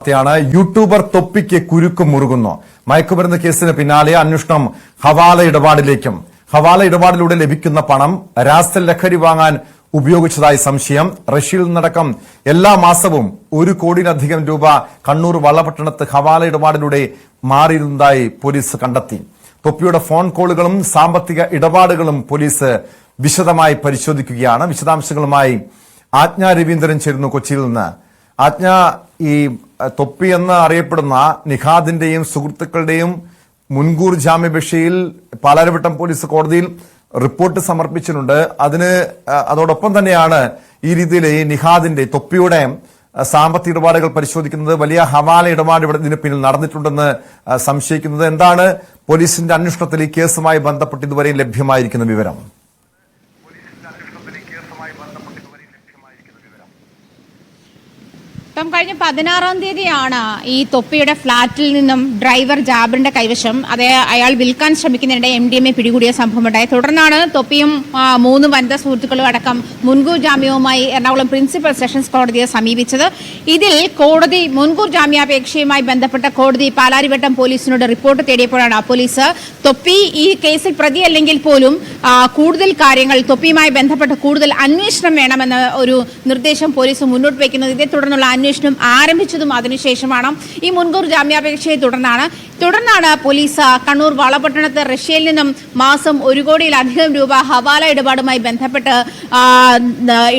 വാർത്തയാണ് യൂട്യൂബർ തൊപ്പിക്ക് കുരുക്കും മുറുകുന്നു. മയക്കുമരുന്ന് കേസിന് പിന്നാലെ അന്വേഷണം ഹവാല ഇടപാടിലേക്കും. ഹവാല ഇടപാടിലൂടെ ലഭിക്കുന്ന പണം രാസ ലഹരി വാങ്ങാൻ ഉപയോഗിച്ചതായി സംശയം. റഷ്യയിൽ നിന്നടക്കം എല്ലാ മാസവും ഒരു കോടിയിലധികം രൂപ കണ്ണൂർ വള്ളപട്ടണത്ത് ഹവാല ഇടപാടിലൂടെ മാറിയിരുന്നതായി പോലീസ് കണ്ടെത്തി. തൊപ്പിയുടെ ഫോൺ കോളുകളും സാമ്പത്തിക ഇടപാടുകളും പോലീസ് വിശദമായി പരിശോധിക്കുകയാണ്. വിശദാംശങ്ങളുമായി ആജ്ഞ രവീന്ദ്രൻ ചേരുന്നു കൊച്ചിയിൽ നിന്ന്. ആജ്ഞ ഈ തൊപ്പി എന്ന് അറിയപ്പെടുന്ന നിഖാദിന്റെയും സുഹൃത്തുക്കളുടെയും മുൻകൂർ ജാമ്യപേക്ഷയിൽ പാലാരിവട്ടം പോലീസ് കോടതിയിൽ റിപ്പോർട്ട് സമർപ്പിച്ചിട്ടുണ്ട്. അതിന് അതോടൊപ്പം തന്നെയാണ് ഈ രീതിയിൽ ഈ നിഹാദിന്റെ തൊപ്പിയുടെ സാമ്പത്തിക ഇടപാടുകൾ പരിശോധിക്കുന്നത്. വലിയ ഹവാല ഇടപാട് ഇവിടെ ഇതിന് പിന്നിൽ നടന്നിട്ടുണ്ടെന്ന് സംശയിക്കുന്നത്. എന്താണ് പോലീസിന്റെ അന്വേഷണത്തിൽ ഈ കേസുമായി ബന്ധപ്പെട്ട് ഇതുവരെ ലഭ്യമായിരിക്കുന്ന വിവരം? ടോം കഴിഞ്ഞ പതിനാറാം തീയതിയാണ് ഈ തൊപ്പിയുടെ ഫ്ളാറ്റിൽ നിന്നും ഡ്രൈവർ ജാബറിന്റെ കൈവശം. അതേ അയാൾ വിൽക്കാൻ ശ്രമിക്കുന്നതിനിടെ എം ഡി എം എ പിടികൂടിയ സംഭവമുണ്ടായി തുടർന്നാണ് തൊപ്പിയും മൂന്ന് വനിതാ സുഹൃത്തുക്കളും അടക്കം മുൻകൂർ ജാമ്യവുമായി എറണാകുളം പ്രിൻസിപ്പൽ സെഷൻസ് കോടതിയെ സമീപിച്ചത്. ഇതിൽ കോടതി മുൻകൂർ ജാമ്യാപേക്ഷയുമായി ബന്ധപ്പെട്ട കോടതി പാലാരിവട്ടം പോലീസിനോട് റിപ്പോർട്ട് തേടിയപ്പോഴാണ് പോലീസ് തൊപ്പി ഈ കേസിൽ പ്രതിയല്ലെങ്കിൽ പോലും കൂടുതൽ കാര്യങ്ങൾ തൊപ്പിയുമായി ബന്ധപ്പെട്ട് കൂടുതൽ അന്വേഷണം വേണമെന്ന ഒരു നിർദ്ദേശം പോലീസ് മുന്നോട്ട് വയ്ക്കുന്നത്. ഇതേ തുടർന്നുള്ള അന്വേഷണം ആരംഭിച്ചതും അതിനുശേഷമാണ്. ഈ മുൻകൂർ ജാമ്യാപേക്ഷയെ തുടർന്നാണ്. തുടർന്നാണ് പോലീസ് കണ്ണൂർ വളപട്ടണത്ത് റഷ്യയിൽ നിന്നും മാസം ഒരു കോടിയിലധികം രൂപ ഹവാല ഇടപാടുമായി ബന്ധപ്പെട്ട്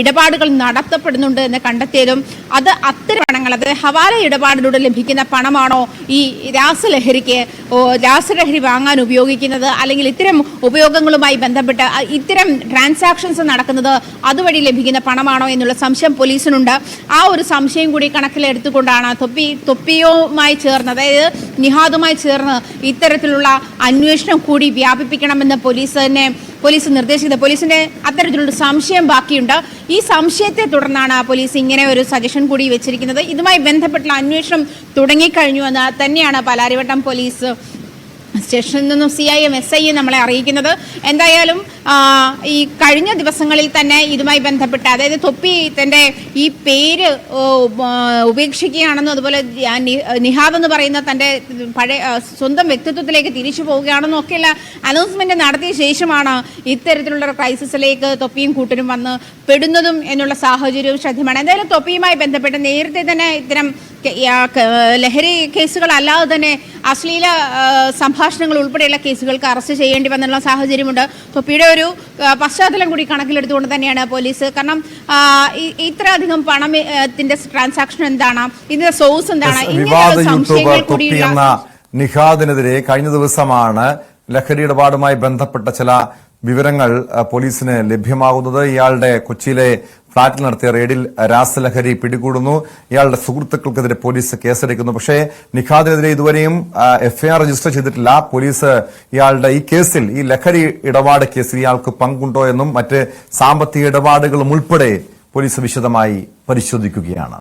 ഇടപാടുകൾ നടത്തപ്പെടുന്നുണ്ട് എന്ന് കണ്ടെത്തിയതും അത് അത്തരം അത് ഹവാല ഇടപാടിലൂടെ ലഭിക്കുന്ന പണമാണോ ഈ രാസലഹരിക്ക് രാസലഹരി വാങ്ങാൻ ഉപയോഗിക്കുന്നത്? അല്ലെങ്കിൽ ഇത്തരം ഉപയോഗങ്ങളുമായി ബന്ധപ്പെട്ട് ഇത്തരം ട്രാൻസാക്ഷൻസ് നടക്കുന്നത് അതുവഴി ലഭിക്കുന്ന പണമാണോ എന്നുള്ള സംശയം പോലീസിനുണ്ട്. ആ ഒരു സംശയം കൂടി കണക്കിലെടുത്തുകൊണ്ടാണ് തൊപ്പി തൊപ്പിയുമായി ചേർന്ന് അതായത് നിഹാദുമായി ചേർന്ന് ഇത്തരത്തിലുള്ള അന്വേഷണം കൂടി വ്യാപിപ്പിക്കണമെന്ന് പോലീസ് തന്നെ പോലീസ് നിർദ്ദേശിക്കുന്നത് പോലീസിന്റെ അത്തരത്തിലുള്ള സംശയം ബാക്കിയുണ്ട്. ഈ സംശയത്തെ തുടർന്നാണ് പോലീസ് ഇങ്ങനെ ഒരു സജഷൻ കൂടി വെച്ചിരിക്കുന്നത്. ഇതുമായി ബന്ധപ്പെട്ടുള്ള അന്വേഷണം തുടങ്ങിക്കഴിഞ്ഞു എന്ന് തന്നെയാണ് പാലാരിവട്ടം പോലീസ് സ്റ്റേഷനിൽ നിന്നും C I M S I നമ്മളെ അറിയിക്കുന്നത്. എന്തായാലും ഈ കഴിഞ്ഞ ദിവസങ്ങളിൽ തന്നെ ഇതുമായി ബന്ധപ്പെട്ട് അതായത് തൊപ്പി തന്റെ ഈ പേര് ഉപേക്ഷിക്കുകയാണെന്നും അതുപോലെ നിഹാബ് എന്ന് പറയുന്ന തന്റെ പഴയ സ്വന്തം വ്യക്തിത്വത്തിലേക്ക് തിരിച്ചു പോവുകയാണെന്നും ഒക്കെയുള്ള അനൗൺസ്മെന്റ് നടത്തിയ ശേഷമാണ് ഇത്തരത്തിലുള്ള ക്രൈസിസിലേക്ക് തൊപ്പിയും കൂട്ടരും വന്ന് പെടുന്നതും എന്നുള്ള സാഹചര്യവും ശ്രദ്ധമാണ് എന്തായാലും തൊപ്പിയുമായി ബന്ധപ്പെട്ട് നേരത്തെ തന്നെ ഇത്തരം ലഹരി കേസുകൾ അല്ലാതെ തന്നെ അശ്ലീല സംഭാഷണങ്ങൾ ഉൾപ്പെടെയുള്ള കേസുകൾക്ക് അറസ്റ്റ് ചെയ്യേണ്ടി വന്നുള്ള സാഹചര്യമുണ്ട്. തൊപ്പിയുടെ ഒരു പശ്ചാത്തലം കൂടി കണക്കിലെടുത്തുകൊണ്ട് തന്നെയാണ് പോലീസ്. കാരണം ഇത്ര അധികം ഇത്രയധികം പണത്തിന്റെ ട്രാൻസാക്ഷൻ എന്താണ്? ഇതിന്റെ സോഴ്സ് എന്താണ്? ഇങ്ങനെയുള്ള നിഖാദിനെതിരെ കഴിഞ്ഞ ദിവസമാണ് ലഹരി ഇടപാടുമായി ബന്ധപ്പെട്ട ചില വിവരങ്ങൾ പോലീസിന് ലഭ്യമാകുന്നത്. ഇയാളുടെ കൊച്ചിയിലെ ഫ്ളാറ്റിൽ നടത്തിയ റെയ്ഡിൽ രാസലഹരി പിടികൂടുന്നു. ഇയാളുടെ സുഹൃത്തുക്കൾക്കെതിരെ പോലീസ് കേസെടുക്കുന്നു. പക്ഷേ നിഖാദിനെതിരെ ഇതുവരെയും എഫ്ഐആർ രജിസ്റ്റർ ചെയ്തിട്ടില്ല. പോലീസ് ഇയാളുടെ ഈ കേസിൽ ഈ ലഹരി ഇടപാട് കേസിൽ ഇയാൾക്ക് പങ്കുണ്ടോ എന്നും മറ്റ് സാമ്പത്തിക ഇടപാടുകളും ഉൾപ്പെടെ പോലീസ് വിശദമായി പരിശോധിക്കുകയാണ്.